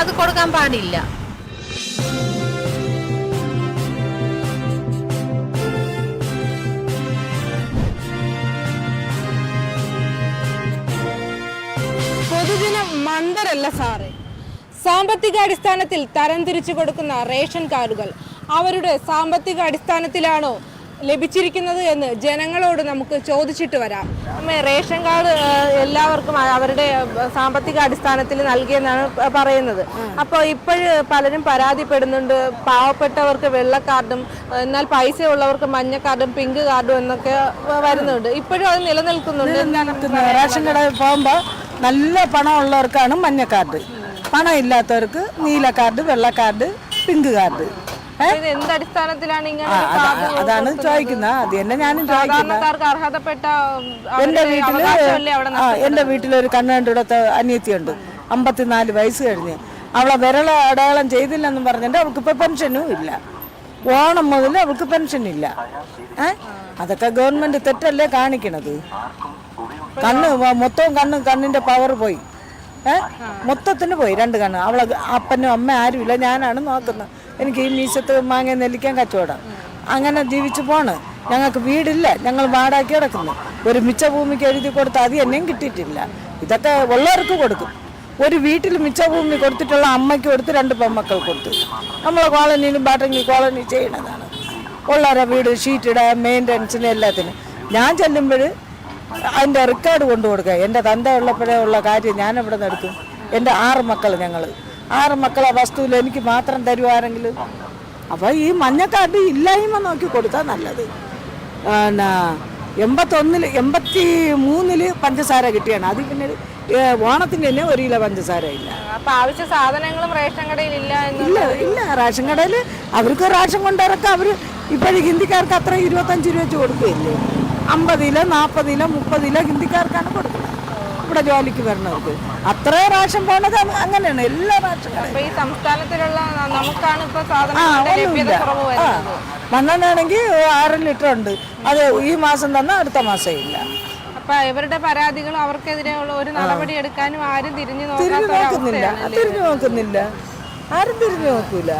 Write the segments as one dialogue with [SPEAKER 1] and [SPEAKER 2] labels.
[SPEAKER 1] അത് കൊടുക്കാൻ പാടില്ല.
[SPEAKER 2] മന്ദരല്ല സാറേ. സാമ്പത്തിക അടിസ്ഥാനത്തിൽ തരംതിരിച്ചു കൊടുക്കുന്ന റേഷൻ കാർഡുകൾ. അവരുടെ സാമ്പത്തിക അടിസ്ഥാനത്തിലാണോ ലഭിച്ചിരിക്കുന്നത് എന്ന് ജനങ്ങളോട് നമുക്ക് ചോദിച്ചിട്ട് വരാം. റേഷൻ കാർഡ് എല്ലാവർക്കും അവരുടെ സാമ്പത്തിക അടിസ്ഥാനത്തിൽ നൽകിയെന്നാണ് പറയുന്നത്. അപ്പോൾ ഇപ്പോഴ് പലരും പരാതിപ്പെടുന്നുണ്ട്. പാവപ്പെട്ടവർക്ക് വെള്ള കാർഡും എന്നാൽ പൈസ ഉള്ളവർക്ക് മഞ്ഞ കാർഡും പിങ്ക് കാർഡും എന്നൊക്കെ വരുന്നുണ്ട്. ഇപ്പോഴും അത് നിലനിൽക്കുന്നുണ്ട്.
[SPEAKER 3] റേഷൻ കടയിൽ പോകുമ്പോൾ നല്ല പണം ഉള്ളവർക്കാണ് മഞ്ഞ കാർഡ്. പണം ഇല്ലാത്തവർക്ക് നീല കാർഡ് വെള്ള കാർഡ് പിങ്ക് കാർഡ്.
[SPEAKER 2] എന്ത് അടിസ്ഥാനത്തിലാണ് ഇങ്ങനെ
[SPEAKER 3] അതാണ് ചോദിക്കുന്നത് അത് തന്നെ ഞാനും ചോദിക്കുന്നത്
[SPEAKER 2] അർഹതപ്പെട്ട
[SPEAKER 3] എന്റെ വീട്ടിൽ എന്റെ വീട്ടിലൊരു കണ്ണുകണ്ടുടത്ത അനിയത്തിയുണ്ട്. അമ്പത്തിനാല് വയസ്സ് കഴിഞ്ഞ്. അവളെ വിരള അടയാളം ചെയ്തില്ലെന്നും പറഞ്ഞിട്ട് അവൾക്ക് ഇപ്പൊ പെൻഷനും ഇല്ല. ഓണം മുതൽ അവൾക്ക് പെൻഷൻ ഇല്ല. ഏ? അതൊക്കെ ഗവൺമെന്റ് തെറ്റല്ലേ കാണിക്കണത്? കണ്ണ് മൊത്തവും മൊത്തം കണ്ണ് കണ്ണിന്റെ പവർ പോയി. ഏ? മൊത്തത്തിന് പോയി രണ്ട് കണ്ണ്. അവളെ അപ്പനും അമ്മ ആരുമില്ല. ഞാനാണ് നോക്കുന്നത്. എനിക്ക് ഈ മീശത്ത് മാങ്ങ നെല്ലിക്കാൻ കച്ചവടം. അങ്ങനെ ജീവിച്ചു പോണ്. ഞങ്ങൾക്ക് വീടില്ല. ഞങ്ങൾ വാടാക്കി കിടക്കുന്നു. ഒരു മിച്ച ഭൂമിക്ക് എഴുതി കൊടുത്ത അത് എന്നെയും കിട്ടിയിട്ടില്ല. ഇതൊക്കെ ഉള്ളവർക്ക് കൊടുക്കും. ഒരു വീട്ടിൽ മിച്ച ഭൂമി കൊടുത്തിട്ടുള്ള അമ്മയ്ക്ക് കൊടുത്ത് രണ്ട് പെമ്മക്കൾ കൊടുത്തു. നമ്മളെ കോളനിയിലും ബാട്ടങ്ങി കോളനി ചെയ്യണതാണ് ഉള്ളവരെ വീട് ഷീറ്റിട മെയിന്റനൻസിന് എല്ലാത്തിനും. ഞാൻ ചെല്ലുമ്പോൾ അതിന്റെ റെക്കോർഡ് കൊണ്ടു കൊടുക്കുക എന്റെ തന്ത ഉള്ളപ്പോഴേ ഉള്ള കാര്യം ഞാൻ എവിടെ നിന്ന് എടുക്കും എന്റെ ആറ് മക്കൾ ഞങ്ങൾ ആറ് മക്കളെ വസ്തുവിൽ എനിക്ക് മാത്രം തരുവാരെങ്കിലും അപ്പോൾ ഈ മഞ്ഞക്കാർഡ് ഇല്ലായ്മ നോക്കി കൊടുത്താൽ നല്ലത്. പിന്നെ എൺപത്തൊന്നിൽ എൺപത്തി മൂന്നിൽ പഞ്ചസാര കിട്ടിയാണ്. അത് പിന്നെ ഓണത്തിന് തന്നെ ഒരു കിലോ പഞ്ചസാര ഇല്ല.
[SPEAKER 2] അപ്പൊ ആവശ്യ സാധനങ്ങളും റേഷൻ കടയിൽ ഇല്ല
[SPEAKER 3] ഇല്ല ഇല്ല. റേഷൻ കടയിൽ അവർക്ക് റേഷൻ കൊണ്ടിറക്കാം അവർ ഇപ്പോഴും ഹിന്ദിക്കാർക്ക് അത്ര ഇരുപത്തഞ്ച് രൂപ വെച്ച് കൊടുക്കുകയില്ലേ? അമ്പത് കിലോ നാൽപ്പത് കിലോ മുപ്പത് കിലോ ഹിന്ദിക്കാർക്കാണ് കൊടുക്കുന്നത്. ഇവിടെ ജോലിക്ക് വരണവർക്ക് അത്രേ റേഷൻ പോണത് അങ്ങനെയാണ് എല്ലാ
[SPEAKER 2] റേഷനും ഈ സംസ്ഥാനത്തിലുള്ള നമുക്കാണ് ഇപ്പൊ
[SPEAKER 3] മണ്ണെണ്ണയാണെങ്കിൽ ആറ് ലിറ്റർ ഉണ്ട് അത് ഈ മാസം തന്നെ അടുത്ത മാസം ഇല്ല.
[SPEAKER 2] അപ്പൊ ഇവരുടെ പരാതികൾ അവർക്കെതിരെ ഒരു നടപടി എടുക്കാനും ആരും തിരിഞ്ഞു
[SPEAKER 3] നോക്കുന്നില്ല. തിരിഞ്ഞു നോക്കുന്നില്ല. ആരും തിരിഞ്ഞു നോക്കൂല.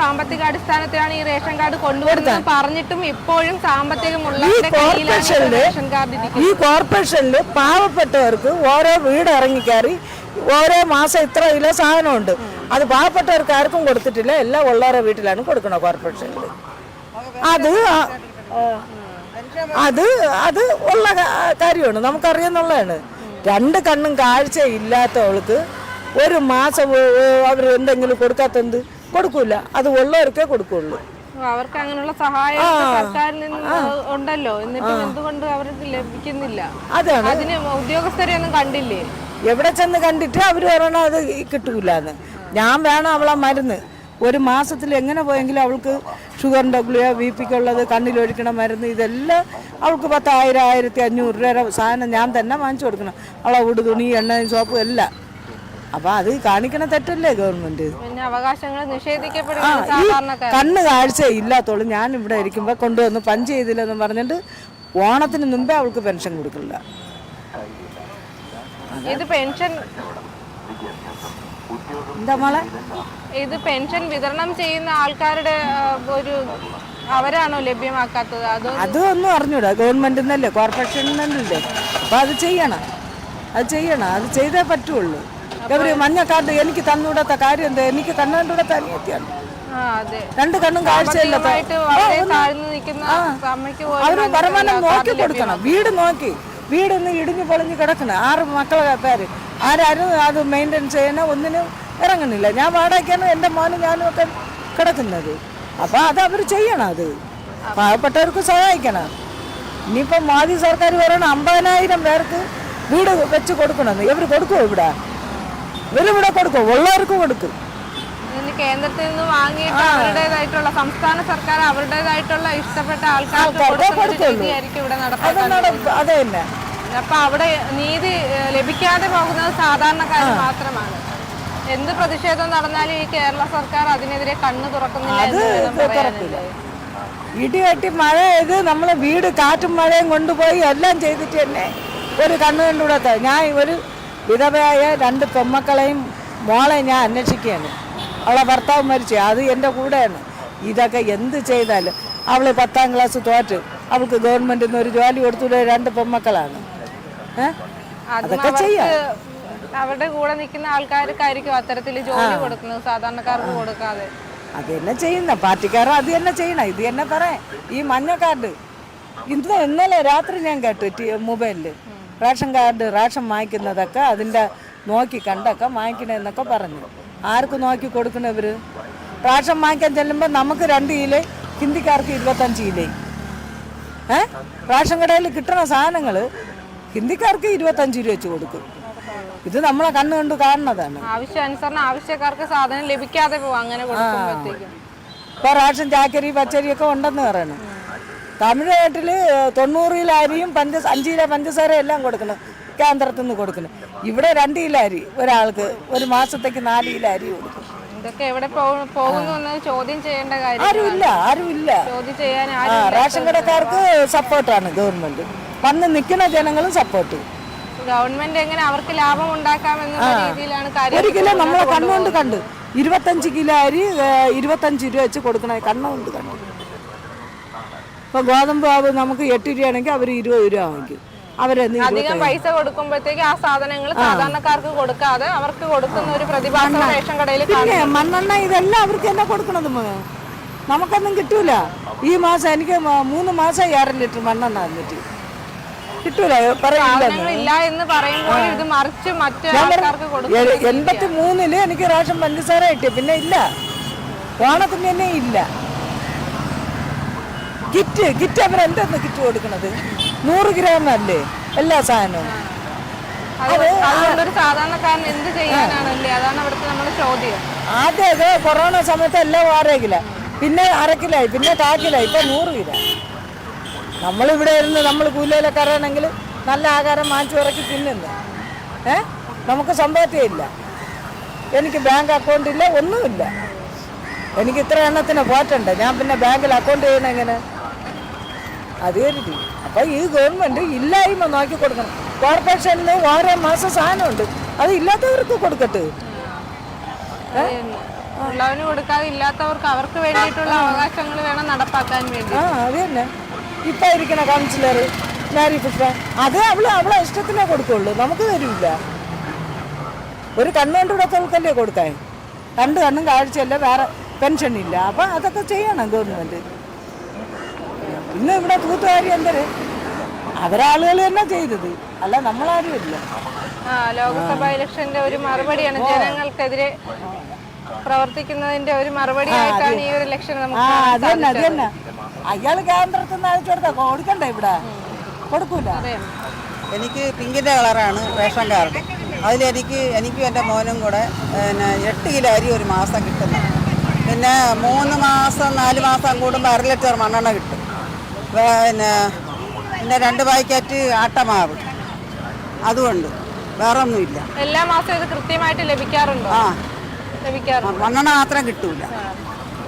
[SPEAKER 2] സാമ്പത്തിക അടിസ്ഥാനത്തിലാണ് ഈ റേഷൻ കാർഡ് കൊണ്ടുവരുന്നത്. പറഞ്ഞിട്ടും ഇപ്പോഴും സാമ്പത്തികമുള്ളവരുടെ കയ്യിലാണ് ഈ കോർപ്പറേഷനിൽ
[SPEAKER 3] ഈ പാവപ്പെട്ടവർക്ക് ഓരോ വീട് ഇറങ്ങിക്കയറി ഓരോ മാസം ഇത്ര കിലോ സാധനമുണ്ട്. അത് പാവപ്പെട്ടവർക്ക് ആർക്കും കൊടുത്തിട്ടില്ല. എല്ലാം ഉള്ളവരുടെ വീട്ടിലാണ് കൊടുക്കണം കോർപ്പറേഷനിൽ അത് അത് അത് ഉള്ള കാര്യമാണ്. നമുക്കറിയാന്നുള്ളതാണ് രണ്ട് കണ്ണും കാഴ്ച ഇല്ലാത്തവൾക്ക് ഒരു മാസം അവർ എന്തെങ്കിലും കൊടുക്കാത്തത് കൊടുക്കൂല. അത് ഉള്ളവർക്കേ കൊടുക്കുള്ളൂ.
[SPEAKER 2] അവർക്ക് അങ്ങനെയുള്ള സഹായം സർക്കാരിൽ നിന്ന് ഉണ്ടല്ലോ. എന്നിട്ടും എന്തുകൊണ്ട് അവർക്ക് ലഭിക്കുന്നില്ല?
[SPEAKER 3] അതാണ്.
[SPEAKER 2] അതിന് ഉദ്യോഗസ്ഥരെ ഒന്നും കണ്ടില്ലേ?
[SPEAKER 3] എവിടെ ചെന്ന് കണ്ടിട്ട് അവർ പറയണ അത് കിട്ടൂലെന്ന്. ഞാൻ വേണം അവളെ മരുന്ന്. ഒരു മാസത്തിൽ എങ്ങനെ പോയെങ്കിലും അവൾക്ക് ഷുഗറിന്റെ ഗുളിക ബി പിക്കുള്ളത് കണ്ണിലൊഴിക്കണ മരുന്ന് ഇതെല്ലാം അവൾക്ക് പത്തായിരം ആയിരത്തി അഞ്ഞൂറ് രൂപ സാധനം ഞാൻ തന്നെ വാങ്ങിച്ചു കൊടുക്കണം. അവളെ ഉടുതുണി എണ്ണ സോപ്പ് എല്ലാം. അപ്പം അത് കാണിക്കണ തെറ്റല്ലേ ഗവൺമെന്റ്?
[SPEAKER 2] പിന്നെ അവകാശങ്ങൾ സാധാരണക്കാർ
[SPEAKER 3] കണ്ണ് കാഴ്ച ഇല്ലാത്തോളൂ ഞാൻ ഇവിടെ ഇരിക്കുമ്പോ കൊണ്ടുവന്ന് പഞ്ച് ചെയ്തില്ലെന്ന് പറഞ്ഞിട്ട് ഓണത്തിന് മുമ്പേ അവൾക്ക് പെൻഷൻ കൊടുക്കില്ല.
[SPEAKER 2] ഇത് പെൻഷൻ
[SPEAKER 3] എന്താ മോളെ?
[SPEAKER 2] ഇത് പെൻഷൻ വിതരണം ചെയ്യുന്ന ആൾക്കാരുടെ ആ, ഒരു അവരാണോ ലഭ്യമാക്കാത്തത്? അതോ
[SPEAKER 3] അതൊന്നും അറിഞ്ഞൂടാ. ഗവൺമെന്റിന്നല്ലേ കോർപ്പറേഷൻ അപ്പൊ അത് ചെയ്യണം. അത് ചെയ്യണം. അത് ചെയ്തേ പറ്റുള്ളൂ. ഇവർ മഞ്ഞ കാർഡ് എനിക്ക് തന്നുകൂടാത്ത കാര്യം എന്താ? എനിക്ക് കണ്ണുകൂടാത്ത അനിയത്തിയാണ്. രണ്ട് കണ്ണും
[SPEAKER 2] പോലും അവർ
[SPEAKER 3] വരുമാനം നോക്കി കൊടുക്കണം. വീട് നോക്കി. വീടൊന്ന് ഇടിഞ്ഞു പൊളിഞ്ഞു കിടക്കണം. ആറ് മക്കളെ പേര്. ആരാരും അത് മെയിന്റെയിൻ ചെയ്യണ ഒന്നിനും ഇറങ്ങണില്ല ഞാൻ വാടകയ്ക്കാണ് എന്റെ മോനും ഞാനും ഒക്കെ കിടക്കുന്നത്. അപ്പോൾ അത് അവർ ചെയ്യണം അത്. പാവപ്പെട്ടവർക്ക് സഹായിക്കണം. ഇനിയിപ്പം മോദി സർക്കാർ പറയണം അമ്പതിനായിരം പേർക്ക് വീട് വെച്ച് കൊടുക്കണമെന്ന്. ഇവർ കൊടുക്കുമോ ഇവിടെ? ഇവരിവിടെ കൊടുക്കും ഉള്ളവർക്ക് കൊടുക്കും.
[SPEAKER 2] കേന്ദ്രത്തിൽ നിന്ന് വാങ്ങിയിട്ട് അവരുടേതായിട്ടുള്ള സംസ്ഥാന സർക്കാർ അവരുടേതായിട്ടുള്ള ഇഷ്ടപ്പെട്ട ആൾക്കാർക്ക് ഇവിടെ
[SPEAKER 3] അത് തന്നെ.
[SPEAKER 2] അപ്പൊ അവിടെ നീതി ഏഹ്, ലഭിക്കാതെ പോകുന്നത് സാധാരണക്കാർ മാത്രമാണ്. എന്ത് പ്രതിഷേധം നടന്നാലും ഈ കേരള സർക്കാർ അതിനെതിരെ കണ്ണു തുറക്കുന്നില്ല
[SPEAKER 3] ഇടിവെട്ടി മഴ ഇത് നമ്മൾ വീട് കാറ്റും മഴയും കൊണ്ടുപോയി എല്ലാം ചെയ്തിട്ട് തന്നെ ഒരു കണ്ണു കണ്ടുകൂടാത്ത ഞാൻ ഒരു വിധവയായ രണ്ട് പെമ്മക്കളെയും മോളെ ഞാൻ അന്വേഷിക്കുകയാണ്. അവളെ ഭർത്താവ് മരിച്ചു. അത് എന്റെ കൂടെയാണ്. ഇതൊക്കെ എന്ത് ചെയ്താലും അവൾ പത്താം ക്ലാസ് തോറ്റ്. അവൾക്ക് ഗവൺമെന്റിൽ നിന്ന് ഒരു ജോലി കൊടുത്തൂടെ രണ്ട്
[SPEAKER 2] പെമ്മക്കളാണ്.
[SPEAKER 3] അതൊക്കെ ചെയ്യാം.
[SPEAKER 2] അവരുടെ കൂടെ നിൽക്കുന്ന ആൾക്കാർക്കായിരിക്കും അത്തരത്തിൽ ജോലി കൊടുക്കുന്നത്. സാധാരണക്കാർക്ക് കൊടുക്കാതെ.
[SPEAKER 3] അത് തന്നെ ചെയ്യുന്ന. പാർട്ടിക്കാർ അത് തന്നെ ചെയ്യണം. ഇത് തന്നെ പറയാം. ഈ മഞ്ഞ കാർഡ് ഇന്ന് ഇന്നലെ രാത്രി ഞാൻ കേട്ടു മൊബൈലിൽ റേഷൻ കാർഡ് റേഷൻ വാങ്ങിക്കുന്നതൊക്കെ അതിന്റെ നോക്കി കണ്ടൊക്കെ വാങ്ങിക്കണമെന്നൊക്കെ പറഞ്ഞു. ആർക്ക് നോക്കി കൊടുക്കണവർ റേഷൻ വാങ്ങിക്കാൻ ചെല്ലുമ്പോൾ നമുക്ക് രണ്ട് കിലോ ഹിന്ദിക്കാർക്ക് ഇരുപത്തഞ്ച് കിലോ. ഏ? റേഷൻ കടയിൽ കിട്ടുന്ന സാധനങ്ങൾ ഹിന്ദിക്കാർക്ക് ഇരുപത്തഞ്ച് രൂപ വെച്ച് കൊടുക്കും. ഇത് നമ്മളെ കണ്ണ് കണ്ട് കാണുന്നതാണ്.
[SPEAKER 2] ആവശ്യാനുസരണം ആവശ്യക്കാർക്ക് സാധനം ലഭിക്കാതെ പോകും അങ്ങനെ
[SPEAKER 3] ഇപ്പൊ റേഷൻ ചാക്കരി പച്ചരി ഒക്കെ ഉണ്ടെന്ന് പറയണം. തമിഴ്നാട്ടിൽ തൊണ്ണൂറ് കിലോ അരിയും പഞ്ച അഞ്ച് കിലോ പഞ്ചസാര എല്ലാം കൊടുക്കണം. കേന്ദ്രത്തിൽ നിന്ന് കൊടുക്കണം. ഇവിടെ രണ്ട് കിലോ അരി ഒരാൾക്ക് ഒരു മാസത്തേക്ക് നാല് കിലോ അരി കൊടുക്കും.
[SPEAKER 2] ഇതൊക്കെ എവിടെ പോകു- പോകുന്നു ചോദ്യം ചെയ്യേണ്ട കാര്യം
[SPEAKER 3] ആരുമില്ല ആരുമില്ല.
[SPEAKER 2] ചോദ്യം ചെയ്യാൻ
[SPEAKER 3] ആ റേഷൻ കടക്കാർക്ക് സപ്പോർട്ടാണ് ഗവൺമെന്റ്. വന്ന് നിൽക്കുന്ന ജനങ്ങളും സപ്പോർട്ട്.
[SPEAKER 2] ഗവൺമെന്റ് എങ്ങനെ അവർക്ക് ലാഭം ഉണ്ടാക്കാം എന്നുള്ള രീതിയിലാണ് കാര്യം
[SPEAKER 3] ഒരു കിലോ നമ്മളെ കണ്ണുകൊണ്ട് കണ്ട്. ഇരുപത്തഞ്ച് കിലോ അരി ഇരുപത്തഞ്ച് രൂപ വെച്ച് കൊടുക്കണ കണ്ണുകൊണ്ട് കണ്ടു. ഇപ്പൊ ഗോതമ്പ് മാവ് നമുക്ക് എട്ട് രൂപയാണെങ്കിൽ അവർ ഇരുപത് രൂപ വാങ്ങിക്കും.
[SPEAKER 2] അധികം പൈസ കൊടുക്കുമ്പോഴത്തേക്ക് ആ സാധനങ്ങൾ സാധാരണക്കാർക്ക് കൊടുക്കാതെ അവർക്ക് കൊടുക്കുന്ന ഒരു പ്രതിഭാസം റേഷൻ കടയിൽ
[SPEAKER 3] പിന്നെ മണ്ണെണ്ണ ഇതെല്ലാം അവർക്ക് തന്നെ കൊടുക്കണത് നമുക്കൊന്നും കിട്ടൂല. ഈ മാസം എനിക്ക് മൂന്ന് മാസം ഏറെ ലിറ്റർ മണ്ണെണ്ണ തന്നിട്ട്. കിട്ടൂല
[SPEAKER 2] ഇല്ല എന്ന് പറയുമ്പോൾ ഇത് മറിച്ച് മറ്റു
[SPEAKER 3] എൺപത്തി മൂന്നിൽ എനിക്ക് റേഷൻ പഞ്ചസാര കിട്ടി പിന്നെ ഇല്ല. ഓണത്തിന് തന്നെ ഇല്ല. കിറ്റ് കിറ്റ് അവർ എന്തെന്ന് കിറ്റ് കൊടുക്കണത്? നൂറ് ഗ്രാം അല്ലേ? എല്ലാ സാധനവും.
[SPEAKER 2] അത് സാധാരണക്കാരൻ എന്ത് ചെയ്യാനാണല്ലേ? അതാണ് അവിടുത്തെ നമ്മുടെ ചോദ്യം.
[SPEAKER 3] ആദ്യം അത്. കൊറോണ സമയത്ത് എല്ലാം കിലോ. പിന്നെ അര കിലോയി പിന്നെ കാക്കിലായി കിലോ ഇപ്പൊ നൂറ് കിലോ. നമ്മളിവിടെ ഇരുന്ന് നമ്മൾ കൂലിയിലൊക്കെ അറിയണമെങ്കിൽ നല്ല ആഹാരം മാറ്റി ഇറക്കി തിന്നുന്നു. ഏ? നമുക്ക് സമ്പാദ്യം ഇല്ല. എനിക്ക് ബാങ്ക് അക്കൗണ്ട് ഇല്ല ഒന്നുമില്ല. എനിക്ക് ഇത്ര എണ്ണത്തിന് പോറ്റണ്ട്. ഞാൻ പിന്നെ ബാങ്കിൽ അക്കൗണ്ട് ചെയ്യണം എങ്ങനെ? അത് കരുതി അപ്പൊ ഈ ഗവൺമെന്റ് ഇല്ലായ്മ നോക്കി കൊടുക്കണം. കോർപ്പറേഷനിൽ ഓരോ മാസം സാധനമുണ്ട്. അത് ഇല്ലാത്തവർക്ക് കൊടുക്കട്ടെ.
[SPEAKER 2] ഉള്ളവന് കൊടുക്കാതെ ഇല്ലാത്തവർക്ക് അവർക്ക് വേണ്ടിയിട്ടുള്ള അവകാശങ്ങൾ വേണം നടപ്പാക്കാൻ വേണ്ടി.
[SPEAKER 3] ആ അത് തന്നെ. ഇപ്പൊ ഇരിക്കണ കൗൺസിലർ മാരി പുഷ്പ അത് അവൾ അവളെ ഇഷ്ടത്തിനേ കൊടുക്കുള്ളൂ. നമുക്ക് തരില്ല ഒരു കണ്ണുകൊണ്ടിടത്തവർക്കല്ലേ കൊടുക്കാൻ? രണ്ട് കണ്ണും കാഴ്ചയല്ല വേറെ പെൻഷൻ ഇല്ല. അപ്പൊ അതൊക്കെ ചെയ്യണം ഗവൺമെന്റ് ഇന്ന് ഇവിടെ തൂത്തുകാരി എന്തര് അവരാളുകൾ തന്നെ ചെയ്തത്. അല്ല നമ്മളാരും ഇല്ല.
[SPEAKER 2] ആ ലോക്സഭാ ഇലക്ഷന്റെ ഒരു മറുപടിയാണ് ജനങ്ങൾക്കെതിരെ പ്രവർത്തിക്കുന്നതിന്റെ ഒരു മറുപടി ആയിട്ടാണ് ഈ ഒരു ഇലക്ഷൻ
[SPEAKER 3] ആ
[SPEAKER 2] നമുക്ക്
[SPEAKER 3] അത് തന്നെ അത് തന്നെ. അയാൾ കേന്ദ്രത്തിൽ നിന്ന് അയച്ചു കൊടുത്താ കൊടുക്കണ്ടേ ഇവിടെ? കൊടുക്കൂല.
[SPEAKER 1] എനിക്ക് പിങ്കിന്റെ കളറാണ് റേഷൻ കാർഡ്. അതിലെനിക്ക് എനിക്കും എന്റെ മോനും കൂടെ പിന്നെ എട്ട് കിലോ അരി ഒരു മാസം കിട്ടുന്നു. പിന്നെ മൂന്ന് മാസം നാല് മാസം കൂടുമ്പോൾ അര ലിറ്റർ മണ്ണെണ്ണ കിട്ടും. പിന്നെ പിന്നെ രണ്ട് പാക്കറ്റ് ആട്ടമാവ്. അതുകൊണ്ട് വേറെ ഒന്നുമില്ല
[SPEAKER 2] എല്ലാ മാസവും ഇത് കൃത്യമായിട്ട് ലഭിക്കാറുണ്ടോ?
[SPEAKER 1] ആ.
[SPEAKER 2] ലഭിക്കാറുണ്ട്?
[SPEAKER 1] മണ്ണെണ്ണ മാത്രം കിട്ടൂല.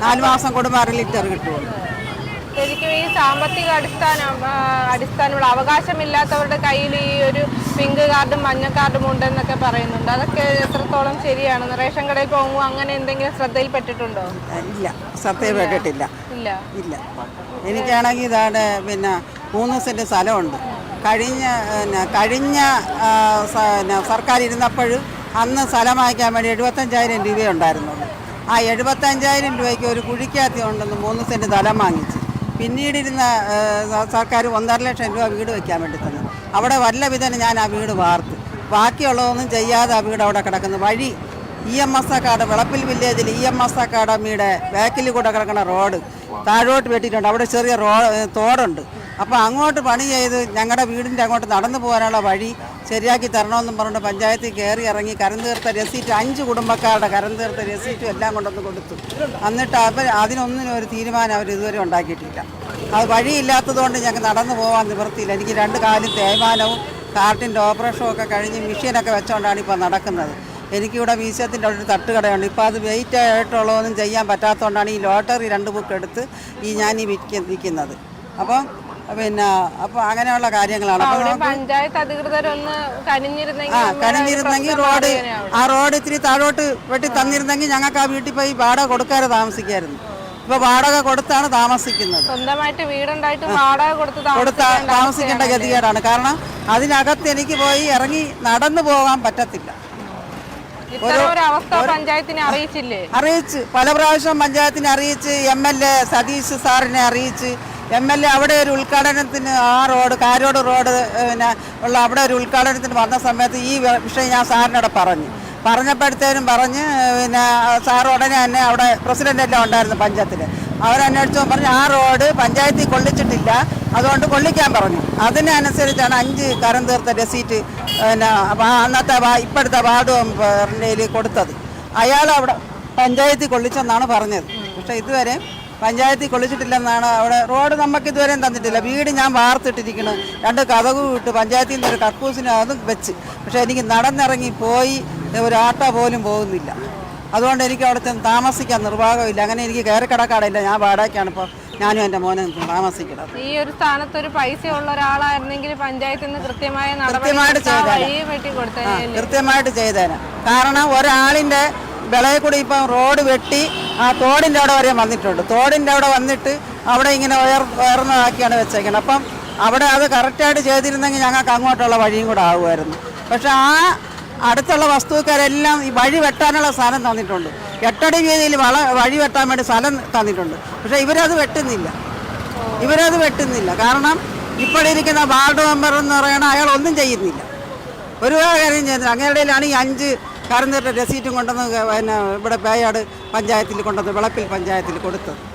[SPEAKER 1] നാല് മാസം കൂടുമ്പോൾ അര ലിറ്റർ കിട്ടുള്ളൂ.
[SPEAKER 2] ശരിക്കും ഈ സാമ്പത്തിക അടിസ്ഥാനം അടിസ്ഥാനമുള്ള അവകാശമില്ലാത്തവരുടെ കയ്യിൽ ഈ ഒരു പിങ്ക് കാർഡും മഞ്ഞ കാർഡും ഉണ്ടെന്നൊക്കെ പറയുന്നുണ്ട്. അതൊക്കെ എത്രത്തോളം ശരിയാണ്? റേഷൻ കടയിൽ പോകുമ്പോൾ അങ്ങനെ എന്തെങ്കിലും ശ്രദ്ധയിൽപ്പെട്ടിട്ടുണ്ടോ?
[SPEAKER 1] ഇല്ല. സത്യം കേട്ടിട്ടില്ല
[SPEAKER 2] ഇല്ല.
[SPEAKER 1] ഇല്ല. എനിക്കാണെങ്കിൽ ഇതാണ് പിന്നെ മൂന്ന് സെന്റ് സ്ഥലമുണ്ട്. കഴിഞ്ഞ പിന്നെ കഴിഞ്ഞ സർക്കാർ ഇരുന്നപ്പോൾ അന്ന് സ്ഥലം വാങ്ങിക്കാൻ വേണ്ടി എഴുപത്തഞ്ചായിരം രൂപയുണ്ടായിരുന്നുള്ളൂ. ആ എഴുപത്തഞ്ചായിരം രൂപയ്ക്ക് ഒരു കുഴിക്കകത്ത് ഉണ്ടെന്ന് മൂന്ന് സെന്റ് സ്ഥലം വാങ്ങിച്ച്. പിന്നീടിരുന്ന സർക്കാർ ഒന്നര ലക്ഷം രൂപ വീട് വയ്ക്കാൻ വേണ്ടി തന്നു. അവിടെ വല്ല വിധേന ഞാൻ ആ വീട് വാർത്ത്. ബാക്കിയുള്ളതൊന്നും ചെയ്യാതെ ആ വീട് അവിടെ കിടക്കുന്നു. വഴി ഇ എം എസ് അക്കാഡ വിളപ്പിൽ വില്ലേജിൽ ഇ എം എസ് അക്കാഡമിയുടെ ബാക്കിൽ കൂടെ കിടക്കുന്ന റോഡ്. താഴോട്ട് വെട്ടിയിട്ടുണ്ട്. അവിടെ ചെറിയ റോ തോടുണ്ട്. അപ്പോൾ അങ്ങോട്ട് പണി ചെയ്ത് ഞങ്ങളുടെ വീടിന്റെ അങ്ങോട്ട് നടന്നു പോകാനുള്ള വഴി ശരിയാക്കി തരണമെന്നും പറഞ്ഞുകൊണ്ട് പഞ്ചായത്തിൽ കയറി ഇറങ്ങി കരം തീർത്ത രസീറ്റ് അഞ്ച് കുടുംബക്കാരുടെ കരം തീർത്ത രസീറ്റും എല്ലാം കൊണ്ടൊന്ന് കൊടുത്തു. എന്നിട്ട് അവർ അതിനൊന്നിനും ഒരു തീരുമാനം അവർ ഇതുവരെ ഉണ്ടാക്കിയിട്ടില്ല. അത് വഴിയില്ലാത്തതുകൊണ്ട് ഞങ്ങൾക്ക് നടന്നു പോകാൻ നിവൃത്തിയില്ല. എനിക്ക് രണ്ട് കാലും തേയ്മാനവും കാർട്ടിന്റെ ഓപ്പറേഷനും ഒക്കെ കഴിഞ്ഞ് മെഷീനൊക്കെ വെച്ചുകൊണ്ടാണ് ഇപ്പോൾ നടക്കുന്നത്. എനിക്കിവിടെ മീശത്തിന്റെ ഒരു തട്ടുകടയുണ്ട്. ഇപ്പോൾ അത് വെയിറ്റ് ആയിട്ടുള്ളതൊന്നും ചെയ്യാൻ പറ്റാത്തതുകൊണ്ടാണ് ഈ ലോട്ടറി രണ്ട് ബുക്ക് എടുത്ത് ഈ ഞാൻ ഈ വിൽക്ക വിൽക്കുന്നത് അപ്പം പിന്നെ അപ്പോൾ അങ്ങനെയുള്ള കാര്യങ്ങളാണ്. അപ്പോൾ
[SPEAKER 2] പഞ്ചായത്ത് അധികൃതരൊന്ന് കനിഞ്ഞിരുന്നെങ്കിൽ
[SPEAKER 1] ആ കനഞ്ഞിരുന്നെങ്കിൽ റോഡ് ആ റോഡ് ഇത്തിരി താഴോട്ട് വെട്ടി തന്നിരുന്നെങ്കിൽ ഞങ്ങൾക്ക് ആ വീട്ടിൽ പോയി വാടക കൊടുക്കാതെ താമസിക്കായിരുന്നു. ഇപ്പൊ വാടക കൊടുത്താണ് താമസിക്കുന്നത്.
[SPEAKER 2] സ്വന്തമായിട്ട് വീടുണ്ടായിട്ട് വാടക കൊടുത്ത്
[SPEAKER 1] കൊടുത്ത
[SPEAKER 2] താമസിക്കേണ്ട
[SPEAKER 1] ഗതികേടാണ്. കാരണം അതിനകത്ത് എനിക്ക് പോയി ഇറങ്ങി നടന്നു പോകാൻ പറ്റത്തില്ല
[SPEAKER 2] ഇത്തരം ഒരു അവസ്ഥ പഞ്ചായത്തിനെ അറിയിച്ചില്ലേ
[SPEAKER 1] അറിയിച്ച്. പല പ്രാവശ്യം പഞ്ചായത്തിനെ അറിയിച്ച് എം എൽ എ സതീഷ് സാറിനെ അറിയിച്ച്. എം എൽ എ അവിടെ ഒരു ഉദ്ഘാടനത്തിന് ആ റോഡ് കാരോട് റോഡ് പിന്നെ ഉള്ള അവിടെ ഒരു ഉദ്ഘാടനത്തിന് വന്ന സമയത്ത് ഈ വിഷയം ഞാൻ സാറിനോട് പറഞ്ഞു. പറഞ്ഞപ്പോഴത്തേനും പറഞ്ഞ് പിന്നെ സാർ ഉടനെ തന്നെ അവിടെ പ്രസിഡന്റ് എല്ലാം ഉണ്ടായിരുന്നു പഞ്ചായത്തിൽ അവരന്വേഷിച്ചു പറഞ്ഞു ആ റോഡ് പഞ്ചായത്തിൽ കൊള്ളിച്ചിട്ടില്ല. അതുകൊണ്ട് കൊള്ളിക്കാൻ പറഞ്ഞു. അതിനനുസരിച്ചാണ് അഞ്ച് കരം തീർത്ത രസീറ്റ് പിന്നെ അന്നത്തെ ഇപ്പോഴത്തെ വാർഡ് മെമ്പറിന്റെ കൊടുത്തത്. അയാൾ അവിടെ പഞ്ചായത്തിൽ കൊള്ളിച്ചെന്നാണ് പറഞ്ഞത്. പക്ഷേ ഇതുവരെ പഞ്ചായത്തിൽ കൊള്ളിച്ചിട്ടില്ലെന്നാണ് അവിടെ റോഡ് നമുക്ക് ഇതുവരെയും തന്നിട്ടില്ല. വീട് ഞാൻ വാർത്തിട്ടിരിക്കുന്നു. രണ്ട് കഥകു വിട്ട് പഞ്ചായത്തിൽ നിന്ന് ഒരു കക്കൂസിന് അതും വെച്ച്. പക്ഷേ എനിക്ക് നടന്നിറങ്ങി പോയി ഒരു ആട്ടോ പോലും പോകുന്നില്ല. അതുകൊണ്ട് എനിക്ക് അവിടെ ചെന്ന് താമസിക്കാൻ നിർവാഹമില്ല. അങ്ങനെ എനിക്ക് കയറി കിടക്കാടില്ല ഞാൻ വാടകയ്ക്കാണ് ഇപ്പോൾ ഞാനും എന്റെ മോനും താമസിക്കണം.
[SPEAKER 2] ഈ ഒരു സ്ഥാനത്ത് ഒരു പൈസ ഉള്ള ഒരാളായിരുന്നെങ്കിൽ പഞ്ചായത്തിൽ നിന്ന് കൃത്യമായ
[SPEAKER 1] കൃത്യമായിട്ട്
[SPEAKER 2] വെട്ടി കൊടുത്തേ
[SPEAKER 1] കൃത്യമായിട്ട് ചെയ്തേനെ കാരണം ഒരാളിന്റെ വിളയിൽ കൂടി ഇപ്പം റോഡ് വെട്ടി ആ തോടിന്റെ അവിടെ വരെ വന്നിട്ടുണ്ട്. തോടിന്റെ അവിടെ വന്നിട്ട് അവിടെ ഇങ്ങനെ ഉയർ ഉയർന്നതാക്കിയാണ് വെച്ചേക്കുന്നത് അപ്പം അവിടെ അത് കറക്റ്റായിട്ട് ചെയ്തിരുന്നെങ്കിൽ ഞങ്ങൾക്ക് അങ്ങോട്ടുള്ള വഴിയും കൂടെ ആകുമായിരുന്നു പക്ഷെ ആ അടുത്തുള്ള വസ്തുക്കാരെല്ലാം ഈ വഴി വെട്ടാനുള്ള സ്ഥലം തന്നിട്ടുണ്ട്. എട്ടടി വീതിയിൽ വള വഴി വെട്ടാൻ വേണ്ടി സ്ഥലം തന്നിട്ടുണ്ട്. പക്ഷേ ഇവരത് വെട്ടുന്നില്ല. ഇവരത് വെട്ടുന്നില്ല. കാരണം ഇപ്പോഴിരിക്കുന്ന വാർഡ് മെമ്പർ എന്ന് പറയുന്ന അയാൾ ഒന്നും ചെയ്യുന്നില്ല. ഒരു കാര്യം ചെയ്യുന്നില്ല. അങ്ങനെയിടയിലാണ് ഈ അഞ്ച് കറന്നിട്ട് രസീറ്റും കൊണ്ടുവന്ന് പിന്നെ ഇവിടെ പേയാട് പഞ്ചായത്തിൽ കൊണ്ടുവന്ന് വിളപ്പിൽ പഞ്ചായത്തിൽ കൊടുത്തത്.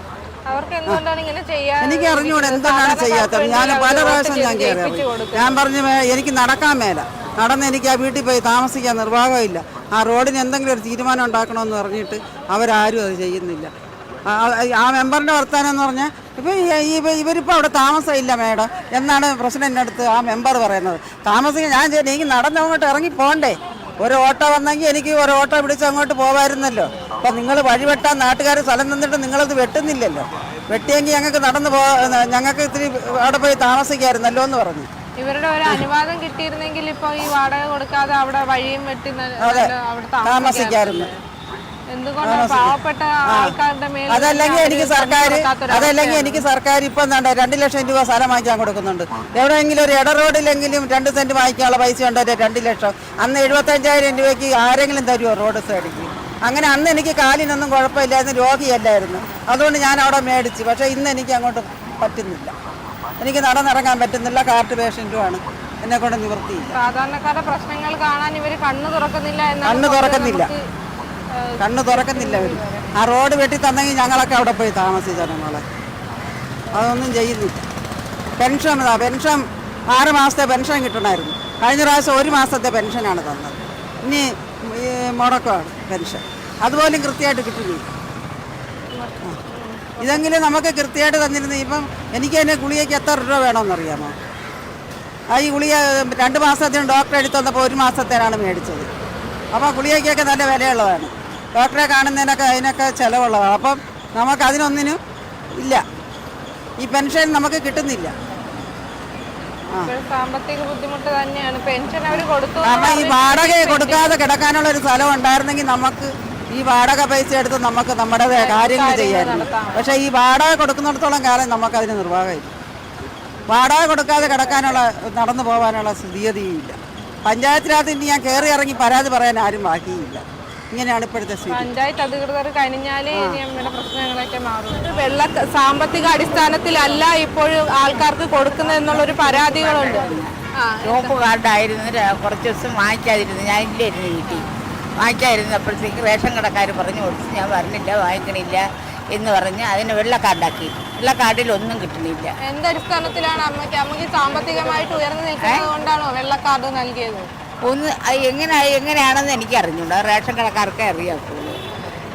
[SPEAKER 2] അവർക്ക് എന്തുകൊണ്ടാണ് ഇങ്ങനെ ചെയ്യാൻ
[SPEAKER 1] എനിക്ക് അറിഞ്ഞുകൂടെ എന്താണ് ചെയ്യാത്തത്? ഞാൻ പല പ്രാവശ്യം ഞാൻ കയറി ഞാൻ പറഞ്ഞു എനിക്ക് നടക്കാൻ മേല. നടന്ന് എനിക്ക് ആ വീട്ടിൽ പോയി താമസിക്കാൻ നിർവാഹമില്ല ആ റോഡിന് എന്തെങ്കിലും ഒരു തീരുമാനം ഉണ്ടാക്കണമെന്ന് പറഞ്ഞിട്ട് അവരാരും അത് ചെയ്യുന്നില്ല. ആ- മെമ്പറിന്റെ വർത്താനം എന്ന് പറഞ്ഞാൽ ഇപ്പം ഇവരിപ്പോൾ അവിടെ താമസമില്ല മേഡം. എന്നാണ് പ്രസിഡന്റിന്റെ അടുത്ത് ആ മെമ്പർ പറയുന്നത്. താമസിക്കാൻ ഞാൻ എനിക്ക് നടന്ന് അങ്ങോട്ട് ഇറങ്ങി പോകണ്ടേ ഒരു ഓട്ടോ വന്നെങ്കിൽ എനിക്ക് ഒരു ഓട്ടോ പിടിച്ച് അങ്ങോട്ട് പോകാമായിരുന്നല്ലോ അപ്പം നിങ്ങൾ വഴിവെട്ടാൻ നാട്ടുകാർ സ്ഥലം നിന്നിട്ട് നിങ്ങളത് വെട്ടുന്നില്ലല്ലോ. വെട്ടിയെങ്കിൽ ഞങ്ങൾക്ക് നടന്നു പോ ഞങ്ങൾക്ക് ഇത്തിരി അവിടെ പോയി താമസിക്കായിരുന്നല്ലോ എന്ന് പറഞ്ഞു.
[SPEAKER 2] ഇവരുടെ ഒരു അനുവാദം കിട്ടിയിരുന്നെങ്കിൽ ഇപ്പൊ ഈ വാടക കൊടുക്കാതെ അവിടെ വഴിയും വെട്ടി
[SPEAKER 1] അതെ. താമസിക്കായിരുന്നു. അതല്ലെങ്കിൽ എനിക്ക് സർക്കാർ അതല്ലെങ്കിൽ എനിക്ക് സർക്കാർ ഇപ്പം എന്താ രണ്ട് ലക്ഷം രൂപ സ്ഥലം വാങ്ങിക്കാൻ കൊടുക്കുന്നുണ്ട്. എവിടെയെങ്കിലും ഒരു ഇട റോഡിലെങ്കിലും രണ്ട് സെന്റ് വാങ്ങിക്കാനുള്ള പൈസ ഉണ്ടോ? രണ്ട് ലക്ഷം. അന്ന് എഴുപത്തഞ്ചായിരം രൂപയ്ക്ക് ആരെങ്കിലും തരുമോ റോഡ് സൈഡിക്ക് അങ്ങനെ അന്ന് എനിക്ക് കാലിനൊന്നും കുഴപ്പമില്ലായിരുന്നു രോഗിയല്ലായിരുന്നു. അതുകൊണ്ട് ഞാൻ അവിടെ മേടിച്ചു. പക്ഷേ ഇന്ന് എനിക്ക് അങ്ങോട്ട് പറ്റുന്നില്ല. എനിക്ക് നടന്നിറങ്ങാൻ പറ്റുന്നില്ല കാർട്ട് പേഷ്യന്റുമാണ്. എന്നെ കൊണ്ട് നിവൃത്തിയില്ല.
[SPEAKER 2] സാധാരണക്കാരുടെ പ്രശ്നങ്ങൾ കാണാൻ ഇവർ കണ്ണു തുറക്കുന്നില്ല
[SPEAKER 1] കണ്ണ് തുറക്കുന്നില്ല. കണ്ണു തുറക്കുന്നില്ല അവർ ആ റോഡ് വെട്ടി തന്നെങ്കിൽ ഞങ്ങളൊക്കെ അവിടെ പോയി താമസിച്ചു ഞങ്ങളെ അതൊന്നും ചെയ്യുന്നില്ല. പെൻഷൻ പെൻഷൻ ആറ് മാസത്തെ പെൻഷൻ കിട്ടണമായിരുന്നു. കഴിഞ്ഞ പ്രാവശ്യം ഒരു മാസത്തെ പെൻഷനാണ് തന്നത്. ഇനി മുടക്കമാണ് പെൻഷൻ. അതുപോലും കൃത്യമായിട്ട് കിട്ടുന്നില്ല. ഇതെങ്കിലും നമുക്ക് കൃത്യമായിട്ട് തന്നിരുന്നു ഇപ്പം എനിക്ക് തന്നെ ഗുളികയ്ക്ക് എത്ര രൂപ വേണമെന്നറിയാമോ? ആ ഈ ഗുളിക രണ്ട് മാസത്തിന് ഡോക്ടറെ എടുത്ത് വന്നപ്പോൾ ഒരു മാസത്തേനാണ് മേടിച്ചത്. അപ്പോൾ ഗുളികയ്ക്കൊക്കെ നല്ല വിലയുള്ളതാണ്. ഡോക്ടറെ കാണുന്നതിനൊക്കെ അതിനൊക്കെ ചിലവുള്ളതാണ്. അപ്പം നമുക്ക് അതിനൊന്നിനും ഇല്ല. ഈ പെൻഷൻ നമുക്ക് കിട്ടുന്നില്ല.
[SPEAKER 2] സാമ്പത്തിക ബുദ്ധിമുട്ട് തന്നെയാണ്. പെൻഷൻ അവർ കൊടുത്തു
[SPEAKER 1] കാരണം ഈ വാടക കൊടുക്കാതെ കിടക്കാനുള്ള ഒരു സ്ഥലം ഉണ്ടായിരുന്നെങ്കിൽ നമുക്ക് ഈ വാടക പൈസ എടുത്ത് നമുക്ക് നമ്മുടെ കാര്യങ്ങൾ ചെയ്യാമായിരുന്നു. പക്ഷേ ഈ വാടക കൊടുക്കുന്നിടത്തോളം കാലം നമുക്ക് അതിന് നിർവാഹമില്ല. വാടക കൊടുക്കാതെ കിടക്കാനുള്ള നടന്നു പോകാനുള്ള സ്ഥിതിഗതിയില്ല. പഞ്ചായത്തിനകത്ത് ഇനി ഞാൻ കയറി ഇറങ്ങി പരാതി പറയാൻ ആരും ബാക്കിയില്ല. ഇങ്ങനെയാണ് ഇപ്പോഴത്തെ
[SPEAKER 2] പഞ്ചായത്ത് അധികൃതർ കഴിഞ്ഞാലേ ഇനി നമ്മുടെ പ്രശ്നങ്ങളൊക്കെ മാറും വെള്ള സാമ്പത്തിക അടിസ്ഥാനത്തിലല്ല ഇപ്പോഴും ആൾക്കാർക്ക് കൊടുക്കുന്ന എന്നുള്ളൊരു പരാതികളുണ്ട്. ഷോപ്പ്
[SPEAKER 4] ചുവപ്പ് കാർഡായിരുന്നു. കുറച്ച് ദിവസം വാങ്ങിക്കാതിരുന്നു. ഞാൻ ഇല്ലായിരുന്നു വീട്ടിൽ. വാങ്ങിക്കാതിരുന്നപ്പോഴത്തേക്ക് റേഷൻ കടക്കാർ പറഞ്ഞു കൊടുത്തു ഞാൻ പറഞ്ഞില്ല വാങ്ങിക്കണില്ല എന്ന് പറഞ്ഞ് അതിന് വെള്ള കാർഡാക്കി. വെള്ള കാർഡിൽ ഒന്നും കിട്ടണില്ല
[SPEAKER 2] എന്തടിസ്ഥാനത്തിലാണ് അമ്മയ്ക്ക് അമ്മയ്ക്ക് സാമ്പത്തികമായിട്ട് ഉയർന്നു നിൽക്കുന്നത് കൊണ്ടാണോ വെള്ള വെള്ളക്കാർഡ് നൽകിയത്?
[SPEAKER 4] ഒന്ന് എങ്ങനെ എങ്ങനെയാണെന്ന് എനിക്ക് അറിഞ്ഞൂടാ റേഷൻ കടക്കാർക്കേ അറിയാത്തുള്ളൂ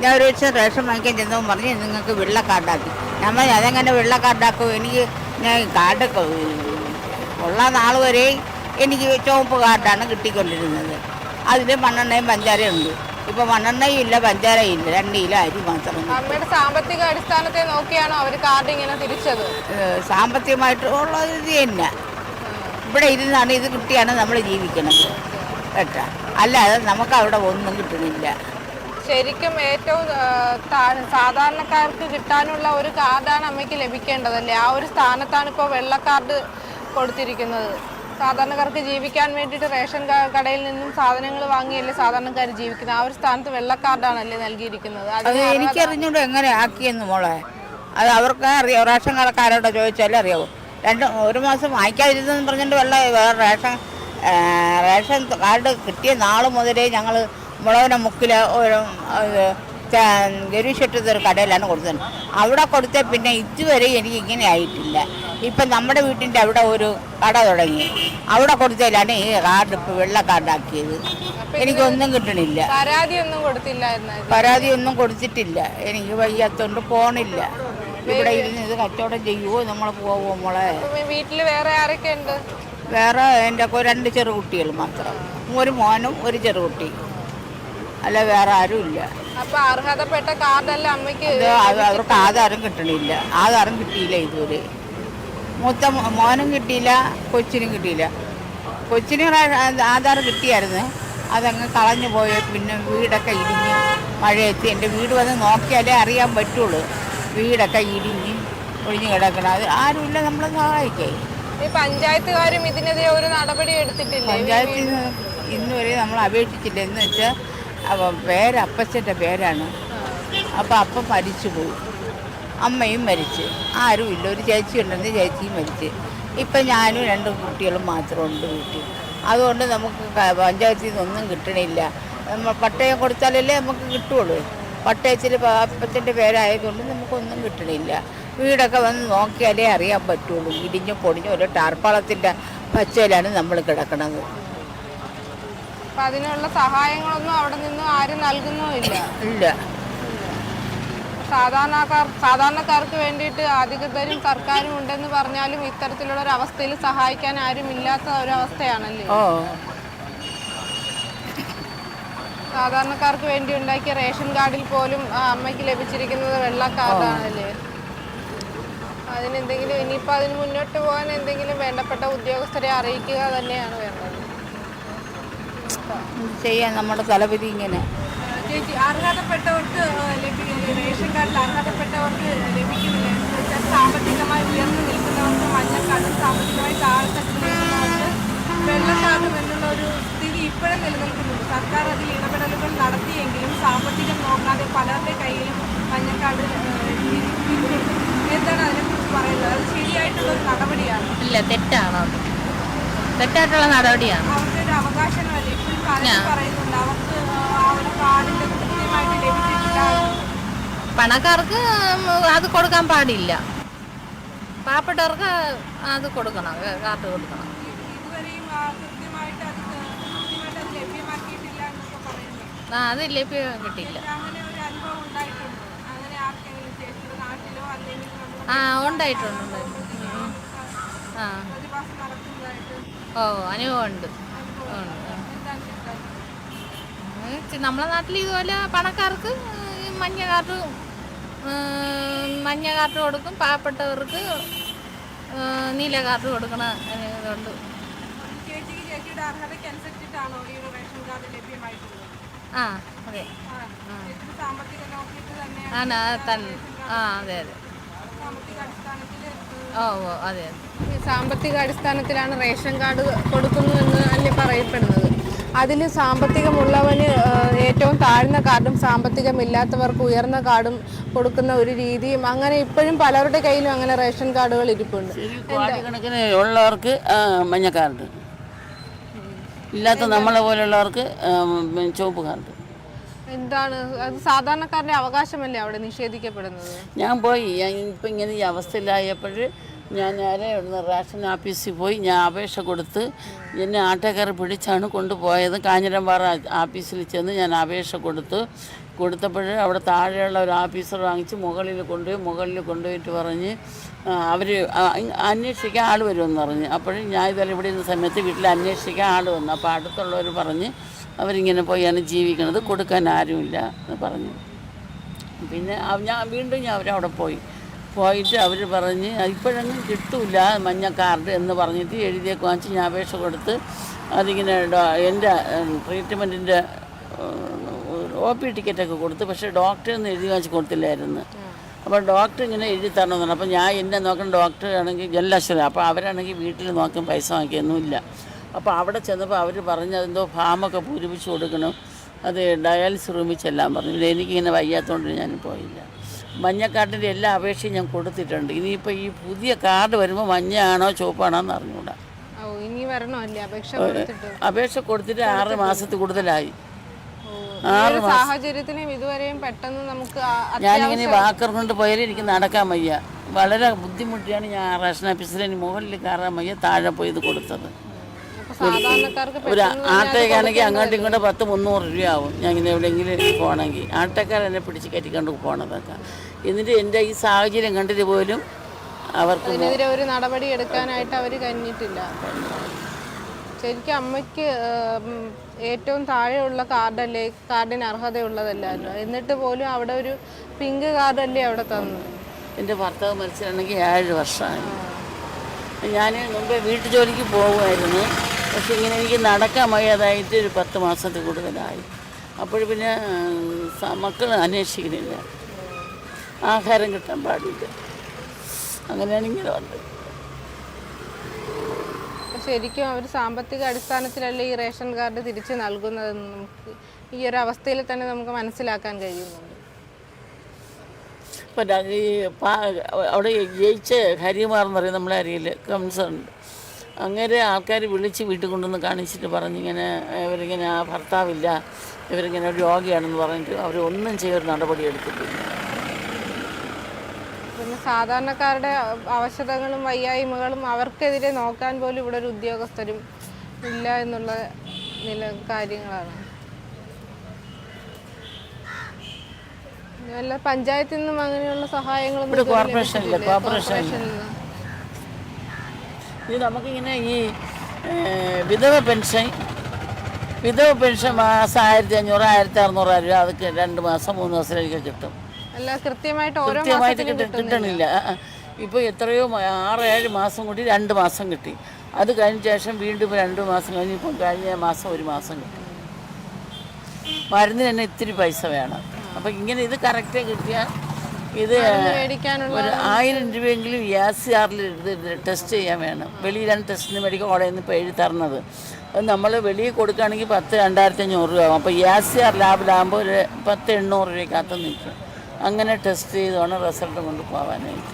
[SPEAKER 4] ഞാൻ ഒരു ദിവസം റേഷൻ വാങ്ങിക്കാൻ ചെന്നപ്പോൾ പറഞ്ഞ് നിങ്ങൾക്ക് വെള്ള കാർഡാക്കി നമ്മൾ അതെങ്ങനെ വെള്ള കാർഡാക്കും എനിക്ക് ഞാൻ കാർഡ് ഉള്ള നാൾ വരെ എനിക്ക് ചുവപ്പ് കാർഡാണ് കിട്ടിക്കൊണ്ടിരുന്നത്. അതിൽ മണ്ണെണ്ണയും പഞ്ചാരയും ഉണ്ട് ഇപ്പോൾ മണ്ണെണ്ണയും ഇല്ല പഞ്ചാരയും ഇല്ല. രണ്ട് കിലോ അരി മാത്രം
[SPEAKER 2] അമ്മയുടെ സാമ്പത്തിക അടിസ്ഥാനത്തെ നോക്കിയാണോ അവർ കാർഡ് ഇങ്ങനെ തിരിച്ചത്?
[SPEAKER 4] സാമ്പത്തികമായിട്ട് ഉള്ള ഇത് തന്നെ. ഇവിടെ ഇരുന്നാണ് ഇത് കിട്ടിയാണ് നമ്മൾ ജീവിക്കുന്നത്. കേട്ടാ. അല്ലാതെ നമുക്ക് അവിടെ ഒന്നും കിട്ടുന്നില്ല.
[SPEAKER 2] ശരിക്കും ഏറ്റവും സാധാരണക്കാർക്ക് കിട്ടാനുള്ള ഒരു കാർഡാണ് അമ്മയ്ക്ക് ലഭിക്കേണ്ടതല്ലേ? ആ ഒരു സ്ഥാനത്താണ് ഇപ്പോൾ വെള്ള കാർഡ് കൊടുത്തിരിക്കുന്നത്. സാധാരണക്കാർക്ക് ജീവിക്കാൻ വേണ്ടിയിട്ട് റേഷൻ കടയിൽ നിന്നും സാധനങ്ങൾ വാങ്ങിയല്ലേ സാധാരണക്കാർ ജീവിക്കുന്നത്? ആ ഒരു സ്ഥാനത്ത് വെള്ള കാർഡാണല്ലേ നൽകിയിരിക്കുന്നത്
[SPEAKER 4] അത് എനിക്കറിഞ്ഞൂടെ എങ്ങനെ ആക്കിയെന്ന് മോളെ? അത് അവർക്ക് അറിയാം. റേഷൻ കടക്കാരോട് ചോദിച്ചാലേ അറിയാവൂ. രണ്ട് ഒരു മാസം വാങ്ങിക്കാതിരുന്നെന്ന് പറഞ്ഞിട്ട് വെള്ള വേറെ റേഷൻ റേഷൻ കാർഡ് കിട്ടിയ നാൾ മുതലേ ഞങ്ങൾ മുളകിനെ മുക്കിൽ ഒരു ഗരുഷെട്ടത് ഒരു കടയിലാണ് കൊടുത്തത്. അവിടെ കൊടുത്ത പിന്നെ ഇതുവരെ എനിക്ക് ഇങ്ങനെ ആയിട്ടില്ല. ഇപ്പം നമ്മുടെ വീട്ടിന്റെ അവിടെ ഒരു കട തുടങ്ങി. അവിടെ കൊടുത്തതിലാണ് ഈ കാർഡ് ഇപ്പോൾ വെള്ള കാർഡാക്കിയത്. എനിക്കൊന്നും കിട്ടണില്ല.
[SPEAKER 2] പരാതി ഒന്നും കൊടുത്തില്ല
[SPEAKER 4] പരാതി ഒന്നും കൊടുത്തിട്ടില്ല. എനിക്ക് വയ്യാത്തോണ്ട് പോണില്ല. ഇവിടെ ഇരുന്ന് ഇത് കച്ചവടം ചെയ്യുമോ നമ്മൾ പോവോ മോളെ?
[SPEAKER 2] വീട്ടിൽ വേറെ ആരൊക്കെ ഉണ്ട്?
[SPEAKER 4] വേറെ എന്റെ ഒക്കെ രണ്ട് ചെറുകുട്ടികൾ മാത്രം. ഒരു മോനും ഒരു ചെറുകുട്ടി അല്ല വേറെ ആരും ഇല്ല.
[SPEAKER 2] അപ്പൊ അർഹതപ്പെട്ട കാർഡല്ല അമ്മയ്ക്ക്?
[SPEAKER 4] അവർക്ക് ആധാരം കിട്ടണില്ല. ആധാരം കിട്ടിയില്ല ഇതുവരെ. മൂത്ത മോനും കിട്ടിയില്ല കൊച്ചിനും കിട്ടിയില്ല. കൊച്ചിന് ആധാർ ആധാരം കിട്ടിയായിരുന്നു. അതങ്ങ് കളഞ്ഞു പോയ. പിന്നെ വീടൊക്കെ ഇടിഞ്ഞ് മഴയെത്തി എന്റെ വീട് വന്ന് നോക്കിയാലേ അറിയാൻ പറ്റുള്ളൂ. വീടൊക്കെ ഇടിഞ്ഞ് ഒഴിഞ്ഞ് കിടക്കണം. അത് ആരുമില്ല നമ്മളെ സഹായിക്കേ.
[SPEAKER 2] ഈ പഞ്ചായത്തുകാരും ഇതിനെതിരെ ഒരു നടപടി എടുത്തിട്ടില്ലേ?
[SPEAKER 4] പഞ്ചായത്തിൽ നിന്ന് ഇന്നുവരെ നമ്മൾ അപേക്ഷിച്ചില്ല. എന്ന് വെച്ചാൽ അപ്പം പേര് അപ്പച്ചന്റെ പേരാണ്. അപ്പോൾ അപ്പം മരിച്ചു പോയി. അമ്മയും മരിച്ച്. ആരും ഇല്ല. ഒരു ചേച്ചി ഉണ്ടെന്ന് ചേച്ചിയും മരിച്ച്. ഇപ്പം ഞാനും രണ്ട് കുട്ടികളും മാത്രമുണ്ട് വീട്ടിൽ. അതുകൊണ്ട് നമുക്ക് പഞ്ചായത്തിൽ നിന്നൊന്നും കിട്ടണില്ല. നമ്മൾ പട്ടയം കൊടുത്താലല്ലേ നമുക്ക് കിട്ടുള്ളൂ. പട്ടയത്തിൽ അപ്പച്ചന്റെ പേരായതുകൊണ്ട് നമുക്കൊന്നും കിട്ടണില്ല. വീടൊക്കെ വന്ന് നോക്കിയാലേ അറിയാൻ പറ്റുള്ളൂ. ഇടിഞ്ഞു പൊടിഞ്ഞു ഒരു ടാർപ്പാളത്തിന്റെ പച്ചയിലാണ് നമ്മൾ
[SPEAKER 2] അപ്പൊ അതിനുള്ള സഹായങ്ങളൊന്നും അവിടെ നിന്നും ആരും നൽകുന്നുമില്ല.
[SPEAKER 4] ഇല്ല.
[SPEAKER 2] സാധാരണക്കാർ സാധാരണക്കാർക്ക് വേണ്ടിയിട്ട് അധികൃതരും സർക്കാരും ഉണ്ടെന്ന് പറഞ്ഞാലും ഇത്തരത്തിലുള്ള ഒരു അവസ്ഥയിൽ സഹായിക്കാൻ ആരും ഇല്ലാത്ത ഒരു അവസ്ഥയാണല്ലേ സാധാരണക്കാർക്ക് വേണ്ടി ഉണ്ടാക്കിയ റേഷൻ കാർഡിൽ പോലും അമ്മയ്ക്ക് ലഭിച്ചിരിക്കുന്നത് വെള്ള കാർഡാണല്ലേ? അതിനെന്തെങ്കിലും ഇനിയിപ്പോൾ അതിന് മുന്നോട്ട് പോകാൻ എന്തെങ്കിലും വേണ്ടപ്പെട്ട ഉദ്യോഗസ്ഥരെ അറിയിക്കുക തന്നെയാണ് വേണ്ടത്.
[SPEAKER 4] ചെയ്യാൻ നമ്മുടെ തലപതി ഇങ്ങനെ.
[SPEAKER 2] ചേച്ചി അർഹതപ്പെട്ടവർക്ക് റേഷൻ കാർഡിൽ അർഹതപ്പെട്ടവർക്ക് ലഭിക്കുന്നില്ല? സാമ്പത്തികമായി ഉയർന്നു നിൽക്കുന്നവർക്ക് മഞ്ഞക്കാർഡും സാമ്പത്തികമായി നിൽക്കുന്നവർക്ക് എന്നുള്ള ഒരു സ്ഥിതി ഇപ്പോഴും നിലനിൽക്കുന്നുണ്ട്. സർക്കാർ അതിൽ ഇടപെടലുകൾ നടത്തിയെങ്കിലും സാമ്പത്തികം നോക്കാതെ പലരുടെ കയ്യിലും വിറ്റുണ്ട് എന്താണ് അതിനെക്കുറിച്ച് പറയുന്നത്. അത് ശരിയായിട്ടുള്ള ഒരു നടപടിയാണ്.
[SPEAKER 5] ഇല്ല തെറ്റാണ് അത്. തെറ്റായിട്ടുള്ള നടപടിയാണ്.
[SPEAKER 2] ഒരു അവകാശങ്ങളല്ലേ? ഇപ്പോഴും പലരും പറയുന്നുണ്ട്. അവർക്ക് ആ ഒരു കാർഡിന്റെ കൃത്യമായിട്ട് ലഭിച്ചിട്ടില്ല.
[SPEAKER 5] പണക്കാർക്ക് അത് കൊടുക്കാൻ പാടില്ല. പാവപ്പെട്ടവർക്ക് അത് കൊടുക്കണം കാർഡ് കൊടുക്കണം.
[SPEAKER 2] ഇതുവരെയും ആ കൃത്യമായിട്ട് അത് കൃത്യമായിട്ട് അത് ലഭ്യമാക്കിയിട്ടില്ല എന്നൊക്കെ പറയുന്നു.
[SPEAKER 5] ആ അത് ലഭ്യം കിട്ടില്ല
[SPEAKER 2] അങ്ങനെ ഒരു അനുഭവം ഉണ്ടായിട്ടുണ്ട്.
[SPEAKER 5] ആ ഉണ്ടായിട്ടുണ്ട് ഉണ്ടായിട്ടുണ്ട്. ആ. ഓ അനുഭവമുണ്ട് നമ്മളെ നാട്ടിൽ ഇതുപോലെ പണക്കാർക്ക് മഞ്ഞ കാർഡ് മഞ്ഞ കാർഡ് കൊടുക്കും പാവപ്പെട്ടവർക്ക് നീല കാർഡ് കൊടുക്കണ ഇതുണ്ട്. ആ അതെ.
[SPEAKER 2] ആ
[SPEAKER 5] അതെ അതെ. ഓ ഓ അതെ.
[SPEAKER 2] സാമ്പത്തിക അടിസ്ഥാനത്തിലാണ് റേഷൻ കാർഡ് കൊടുക്കുന്നു എന്ന് അല്ലേ പറയപ്പെടുന്നത്. അതിൽ സാമ്പത്തികമുള്ളവന് ഏറ്റവും താഴ്ന്ന കാർഡും സാമ്പത്തികമില്ലാത്തവർക്ക് ഉയർന്ന കാർഡും കൊടുക്കുന്ന ഒരു രീതിയും അങ്ങനെ ഇപ്പോഴും പലരുടെ കയ്യിലും അങ്ങനെ റേഷൻ കാർഡുകൾ ഇരിപ്പുണ്ട്.
[SPEAKER 6] ഉള്ളവർക്ക് മഞ്ഞ കാർഡ് ഇല്ലാത്ത നമ്മളെ പോലുള്ളവർക്ക് ചുവപ്പ് കാർഡ്.
[SPEAKER 2] എന്താണ്? അത് സാധാരണക്കാരുടെ അവകാശമല്ലേ അവിടെ നിഷേധിക്കപ്പെടുന്നത്?
[SPEAKER 6] ഞാൻ പോയി. ഇപ്പം ഇങ്ങനെ ഈ അവസ്ഥയിലായപ്പോൾ ഞാൻ നേരെ ഇവിടുന്ന് റേഷൻ ഓഫീസിൽ പോയി. ഞാൻ അപേക്ഷ കൊടുത്ത് എന്നെ ആട്ടക്കാർ പിടിച്ചാണ് കൊണ്ടുപോയത്. കാഞ്ഞിരമ്പാറ ഓഫീസിൽ ചെന്ന് ഞാൻ അപേക്ഷ കൊടുത്തു. കൊടുത്തപ്പോൾ അവിടെ താഴെയുള്ള ഒരു ഓഫീസർ വാങ്ങിച്ച് മുകളിൽ കൊണ്ടുപോയി മുകളിൽ കൊണ്ടുപോയിട്ട് പറഞ്ഞ് അവർ അന്വേഷിക്കാൻ ആൾ വരുമെന്ന് പറഞ്ഞ്. അപ്പോഴും ഞാൻ ഇതുപോലെ ഇവിടെ ഇരുന്ന സമയത്ത് വീട്ടിൽ അന്വേഷിക്കാൻ ആൾ വന്നു. അപ്പോൾ അടുത്തുള്ളവർ പറഞ്ഞ് അവരിങ്ങനെ പോയാണ് ജീവിക്കണത് കൊടുക്കാൻ ആരുമില്ല എന്ന് പറഞ്ഞു പിന്നെ ഞാൻ വീണ്ടും ഞാൻ അവരവിടെ പോയി പോയിട്ട് അവർ പറഞ്ഞ് ഇപ്പോഴൊന്നും കിട്ടൂല മഞ്ഞ കാർഡ് എന്ന് പറഞ്ഞിട്ട് എഴുതിയൊക്കെ വാങ്ങിച്ച് ഞാൻ അപേക്ഷ കൊടുത്ത് അതിങ്ങനെ എന്റെ ട്രീറ്റ്മെന്റിന്റെ ഒ പി ടിക്കറ്റൊക്കെ കൊടുത്ത് പക്ഷേ ഡോക്ടറൊന്നും എഴുതി വാങ്ങിച്ച് കൊടുത്തില്ലായിരുന്നു അപ്പോൾ ഡോക്ടർ ഇങ്ങനെ എഴുതി തരണമെന്നാണ് അപ്പോൾ ഞാൻ എന്നെ നോക്കുന്ന ഡോക്ടർ ആണെങ്കിൽ ജനലാശ്വരം അപ്പോൾ അവരാണെങ്കിൽ വീട്ടിൽ നോക്കാൻ പൈസ വാങ്ങിയൊന്നുമില്ല അപ്പോൾ അവിടെ ചെന്നപ്പോൾ അവർ പറഞ്ഞ് അതെന്തോ ഫാമൊക്കെ പൂരിപ്പിച്ച് കൊടുക്കണം. അത് ഡയാലിസിസ് റൂമിൽ ചെല്ലാൻ പറഞ്ഞു. പിന്നെ എനിക്കിങ്ങനെ വയ്യാത്തതുകൊണ്ട് ഞാൻ പോയില്ല. മഞ്ഞക്കാർഡിന്റെ എല്ലാ അപേക്ഷയും ഞാൻ കൊടുത്തിട്ടുണ്ട്. ഇനിയിപ്പോൾ ഈ പുതിയ കാർഡ് വരുമ്പോൾ മഞ്ഞയാണോ ചുവപ്പാണോ എന്ന് അറിഞ്ഞുകൂടാ
[SPEAKER 2] അപേക്ഷ കൊടുത്തിട്ട്?
[SPEAKER 6] ആറ് മാസത്തിൽ കൂടുതലായി.
[SPEAKER 2] ആറ് സാഹചര്യത്തിനും ഇതുവരെയും പെട്ടെന്ന് നമുക്ക്
[SPEAKER 6] ഞാനിങ്ങനെ വാക്കർ കൊണ്ട് പോയാലും എനിക്ക് നടക്കാൻ വയ്യ. വളരെ ബുദ്ധിമുട്ടിയാണ് ഞാൻ റേഷൻ ഓഫീസിലെ മുകളിൽ കയറാൻ വയ്യ താഴെ പോയി ഇത് കൊടുത്തത്. ഒരു ആട്ടോയ്ക്കാണെങ്കിൽ അങ്ങോട്ടും ഇങ്ങോട്ടും പത്ത് മുന്നൂറ് രൂപയാവും. ഞാൻ ഇങ്ങനെ എവിടെയെങ്കിലും പോകണമെങ്കിൽ. ആട്ടോക്കാർ എന്നെ പിടിച്ച് കയറ്റിക്കൊണ്ട് പോകണതൊക്കെ എന്നിട്ട് എന്റെ ഈ സാഹചര്യം കണ്ടിട്ട് പോലും അവർക്ക്
[SPEAKER 2] ഒരു നടപടി എടുക്കാനായിട്ട് അവർ കഴിഞ്ഞിട്ടില്ല. ശരിക്കും അമ്മയ്ക്ക് ഏറ്റവും താഴെയുള്ള കാർഡല്ലേ കാർഡിന് അർഹതയുള്ളതല്ലല്ലോ എന്നിട്ട് പോലും അവിടെ ഒരു പിങ്ക് കാർഡല്ലേ അവിടെ തന്നു.
[SPEAKER 6] എന്റെ ഭർത്താവ് മരിച്ചിട്ടുണ്ടെങ്കിൽ ഏഴ് വർഷമായി. ഞാൻ മുമ്പേ വീട്ടു ജോലിക്ക് പോകുമായിരുന്നു. പക്ഷെ ഇങ്ങനെ എനിക്ക് നടക്കാൻ വയ്യാതായിട്ട് ഒരു പത്ത് മാസത്തിൽ കൂടുതലായി. അപ്പോൾ പിന്നെ മക്കൾ അന്വേഷിക്കുന്നില്ല. ആഹാരം കിട്ടാൻ പാടില്ല. അങ്ങനെയാണ് ഇങ്ങനെ വന്നത്.
[SPEAKER 2] ശരിക്കും അവർ സാമ്പത്തിക അടിസ്ഥാനത്തിലല്ല ഈ റേഷൻ കാർഡ് തിരിച്ച് നൽകുന്നതെന്ന് നമുക്ക് ഈ ഒരു അവസ്ഥയിൽ തന്നെ നമുക്ക് മനസ്സിലാക്കാൻ കഴിയുന്നുണ്ട്.
[SPEAKER 6] ഈ അവിടെ ജയിച്ച ഹരികുമാർ എന്ന് പറയും നമ്മളെ അറിയില്ല കംസൺ അങ്ങനെ ആൾക്കാർ വിളിച്ച് വീട്ടിൽ കൊണ്ടുവന്ന് കാണിച്ചിട്ട് പറഞ്ഞിങ്ങനെ ഇവരിങ്ങനെ ആ ഭർത്താവില്ല ഇവരിങ്ങനെ രോഗിയാണെന്ന് പറഞ്ഞിട്ട് അവർ ഒന്നും ചെയ്യൊരു നടപടി എടുത്തിട്ടില്ല
[SPEAKER 2] പിന്നെ സാധാരണക്കാരുടെ അവശതകളും വയ്യായ്മകളും അവർക്കെതിരെ നോക്കാൻ പോലും ഇവിടെ ഒരു ഉദ്യോഗസ്ഥരും ഇല്ല എന്നുള്ള നില കാര്യങ്ങളാണ് പഞ്ചായത്തിൽ നിന്നും അങ്ങനെയുള്ള
[SPEAKER 6] സഹായങ്ങളും.
[SPEAKER 2] കോർപ്പറേഷനിൽ നിന്ന്.
[SPEAKER 6] ഇത് നമുക്കിങ്ങനെ ഈ വിധവ പെൻഷൻ വിധവ പെൻഷൻ മാസം ആയിരത്തി അഞ്ഞൂറ് ആയിരത്തി അറുന്നൂറ് രൂപ അതൊക്കെ രണ്ട് മാസം മൂന്ന് മാസം മാസത്തിലേക്ക് കിട്ടും.
[SPEAKER 2] അല്ല കൃത്യമായിട്ട്
[SPEAKER 6] കൃത്യമായിട്ട് കിട്ടണില്ല. ഇപ്പോൾ എത്രയോ ആറ് ഏഴ് മാസം കൂടി രണ്ട് മാസം കിട്ടി. അത് കഴിഞ്ഞ ശേഷം വീണ്ടും രണ്ട് മാസം കഴിഞ്ഞ് ഇപ്പം കഴിഞ്ഞ മാസം ഒരു മാസം കിട്ടി. മരുന്നിന് തന്നെ ഇത്തിരി പൈസ വേണം. അപ്പം ഇങ്ങനെ ഇത് കറക്റ്റ് കിട്ടിയാൽ ഇത് ഒരു ആയിരം രൂപയെങ്കിലും എസ് സി ആറിൽ എഴുതി ടെസ്റ്റ് ചെയ്യാൻ വേണം. വെളിയിലാണ് ടെസ്റ്റിന് മെഡിക്കൽ കോളേജിൽ നിന്ന് ഇപ്പോൾ എഴുതി തരണത് അത് നമ്മൾ വെളിയിൽ കൊടുക്കുകയാണെങ്കിൽ പത്ത് രണ്ടായിരത്തി അഞ്ഞൂറ് രൂപ ആകും അപ്പോൾ എസ് സി ആർ ലാബിലാകുമ്പോൾ ഒരു പത്ത് എണ്ണൂറ് രൂപയ്ക്കകത്ത് നിൽക്കും. അങ്ങനെ ടെസ്റ്റ് ചെയ്ത് വേണം റിസൾട്ട് കൊണ്ട് പോകാനായിട്ട്.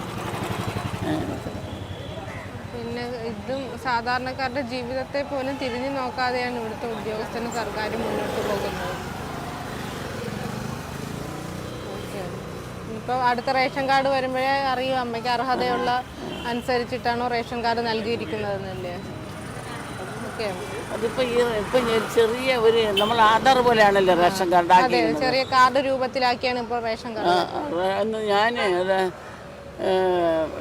[SPEAKER 2] പിന്നെ ഇതും സാധാരണക്കാരുടെ ജീവിതത്തെ പോലും തിരിഞ്ഞു നോക്കാതെയാണ് ഇവിടുത്തെ ഉദ്യോഗസ്ഥനും സർക്കാരും മുന്നോട്ട് പോകുന്നത് ഓക്കെ ഇപ്പോൾ അടുത്ത റേഷൻ കാർഡ് വരുമ്പോഴേ അറിയൂ അമ്മയ്ക്ക് അർഹതയുള്ള അനുസരിച്ചിട്ടാണോ റേഷൻ കാർഡ് നൽകിയിരിക്കുന്നതെന്നല്ലേ? ഓക്കെ.
[SPEAKER 6] അതിപ്പോ ഈ ഇപ്പൊ ചെറിയ ഒരു നമ്മൾ ആധാർ പോലെയാണല്ലോ റേഷൻ കാർഡ്
[SPEAKER 2] അതെ ചെറിയ കാർഡ് രൂപത്തിലാക്കിയാണ് ഇപ്പോൾ റേഷൻ കാർഡ്.
[SPEAKER 6] അന്ന് ഞാൻ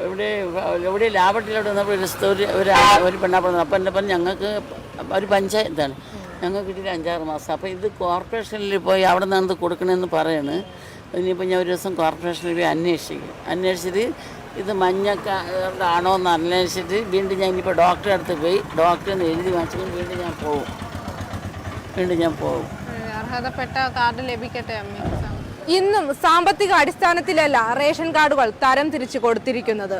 [SPEAKER 6] ഇവിടെ ഇവിടെ ലാബട്ടിലോട്ട് വന്നപ്പോൾ ഒരു ഒരു ഒരു ആ- ഒരു പെണ്ണാപ്പെടുന്നു അപ്പം എന്റെ പറഞ്ഞു ഞങ്ങൾക്ക് ഒരു പഞ്ചായത്താണ്. ഞങ്ങൾക്ക് കിട്ടിയിട്ട് അഞ്ചാറ് മാസം. അപ്പോൾ ഇത് കോർപ്പറേഷനിൽ പോയി അവിടെ നിന്ന് ഇത് കൊടുക്കണമെന്ന് പറയാണ്. ഇനിയിപ്പോൾ ഞാൻ ഒരു ദിവസം കോർപ്പറേഷനിൽ പോയി അന്വേഷിക്കും. അന്വേഷിച്ചിട്ട് ഇത് മഞ്ഞക്കാണോ എന്ന് അന്വേഷിച്ചിട്ട് വീണ്ടും ഞാൻ ഇനിയിപ്പോൾ ഡോക്ടറെ അടുത്ത് പോയി. ഡോക്ടറെ ഒന്ന് എഴുതി വാങ്ങിച്ചിട്ട് വീണ്ടും ഞാൻ പോകും വീണ്ടും ഞാൻ പോകും
[SPEAKER 2] അർഹതപ്പെട്ട കാർഡ് ലഭിക്കട്ടെ അമ്മ? ഇന്നും സാമ്പത്തിക അടിസ്ഥാനത്തിലല്ല റേഷൻ കാർഡുകൾ തരം തിരിച്ചു കൊടുത്തിരിക്കുന്നത്.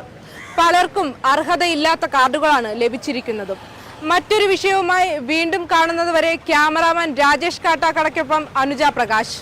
[SPEAKER 2] പലർക്കും അർഹതയില്ലാത്ത കാർഡുകളാണ് ലഭിച്ചിരിക്കുന്നതും. മറ്റൊരു വിഷയവുമായി വീണ്ടും കാണുന്നത് വരെ ക്യാമറാമാൻ രാജേഷ് കാട്ടാക്കടയ്ക്കൊപ്പം അനുജ പ്രകാശ്.